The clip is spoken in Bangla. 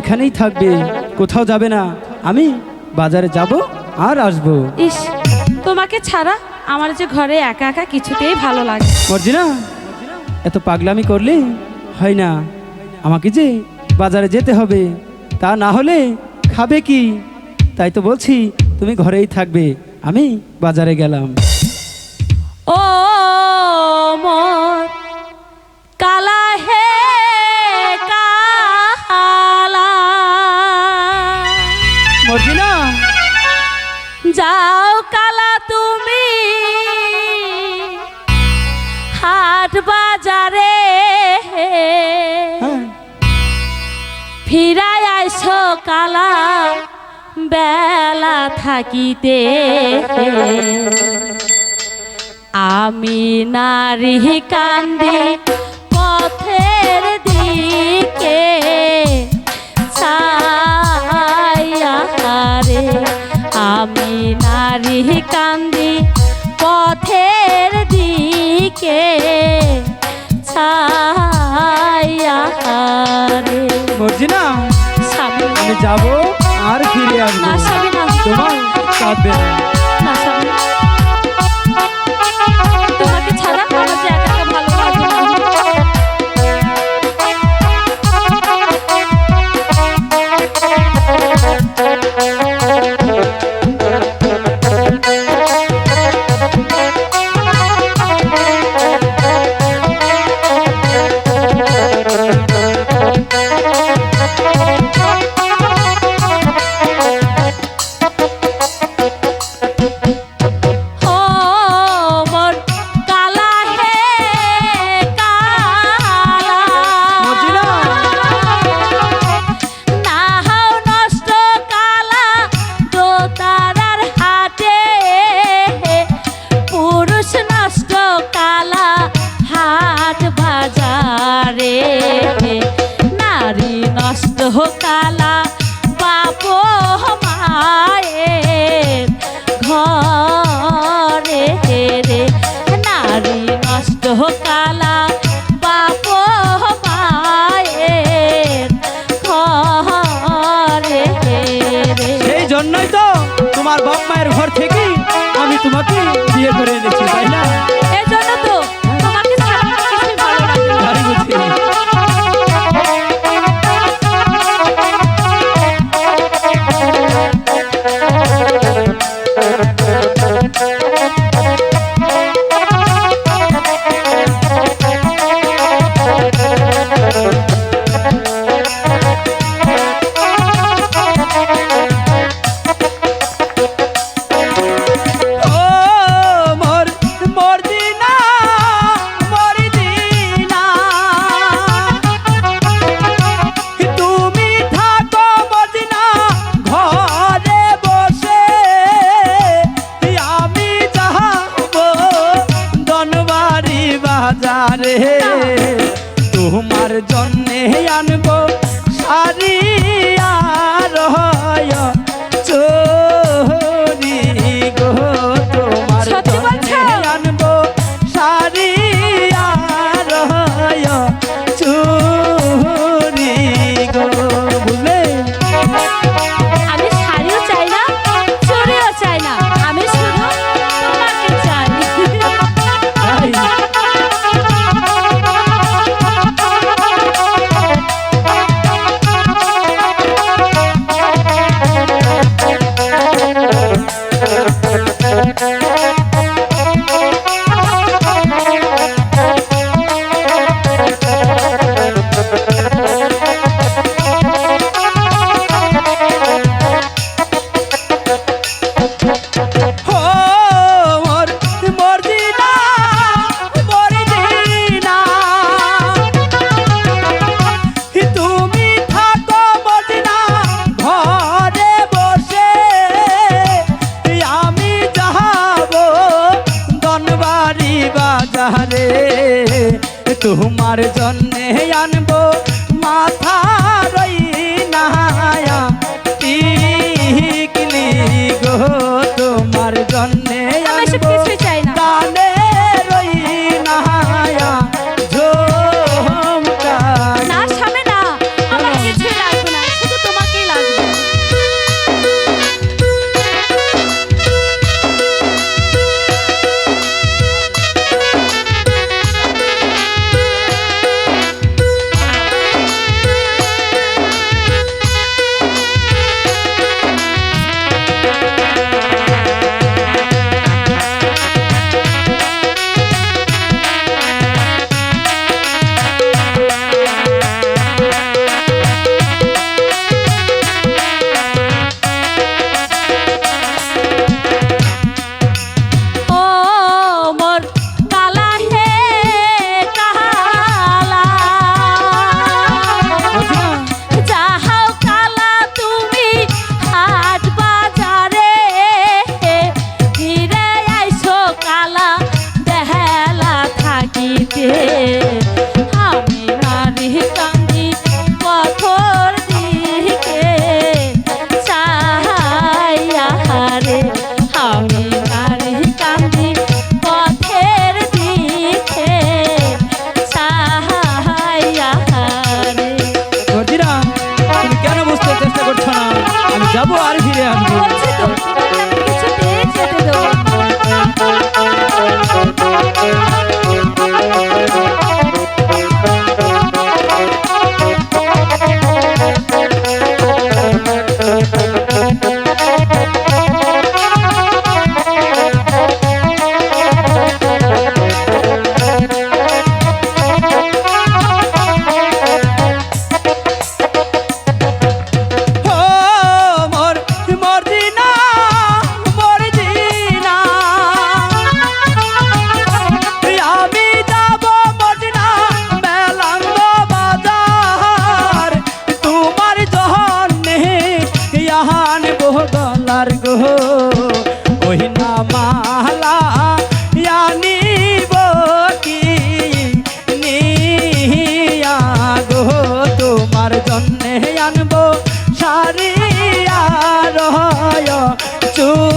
এখানেই থাকবে। কোথাও যাবে না। আমি বাজারে যাব আর আসব। ইস তোমাকে ছাড়া আমার যে ঘরে একা একা কিছুতেই ভালো লাগে। মর্জিনা এত পাগলামি করলে হয় না। আমাকে যে বাজারে যেতে হবে তা না হলে খাবে কি? তাই তো বলছি তুমি ঘরেই থাকবে। আমি বাজারে গেলাম। ও মোর যাও কালা তুমি। হাট বাজারে হ্যাঁ। ফিরাই আইসো কালা বেলা থাকিতে। আমি নারী কান্দি পথের নারী কান্দি পথের দিকে ছায়া রে। মর্জিনা আমি যাব আর ফিরে আসব তোমার কাঁদবে না। তোমাকে বিয়ে দনবাড়ি বাজারে। তোমার জন্যে আনব শাড়ি আর হয় তোমার জন্যে আনব মাথা রই নায়া গো তোমার জন্যে যাব আর ফিরে আসব কিছু পেয়ে ছাড়িয়া রয় চু